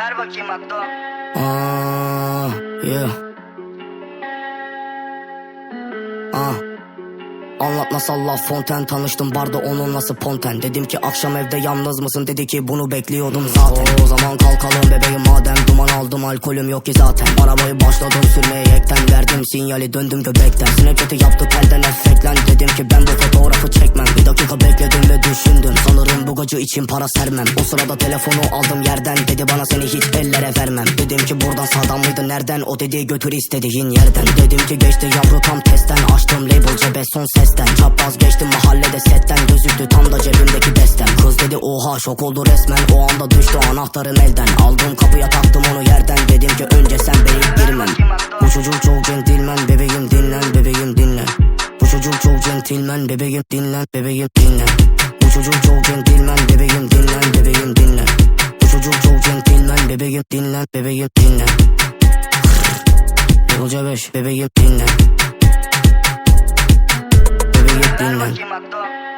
Ver bakayım Akdo. Aa, yeah. Ah. Anlat nasıl laf fonten Tanıştım barda onun nasıl ponten Dedim ki akşam evde yalnız mısın Dedi ki bunu bekliyordum zaten O zaman kalkalım bebeğim madem Duman aldım alkolüm yok ki zaten Arabayı başladım sürmeye yekten Verdim sinyali döndüm göbekten Snapchat'i yaptık elden efektlen Dedim ki Gacı için para sermem. O sırada telefonu aldım yerden. Dedi bana seni hiç ellere vermem. Dedim ki buradan sağdan mıydı nereden? O dedi götür istediğin yerden. Dedim ki geçti yavru tam testten. Açtım label cebe son sesten. Çapraz geçtim mahallede setten. Gözüktü tam da cebimdeki destem Kız dedi oha şok oldu resmen. O anda düştü anahtarım elden. Aldım kapıya taktım onu yerden. Dedim ki önce sen beni girmem Bu çocuk çok centilmen Bebeğim dinlen bebeğim dinlen. Bu çocuk çok centilmen Bebeğim dinlen bebeğim dinlen. Bu çocuk çok centilmen Bebeğim dinlen bebeğim dinlen Yolca 5 bebeğim dinlen Bebeğim Ver dinlen bakayım Akdo.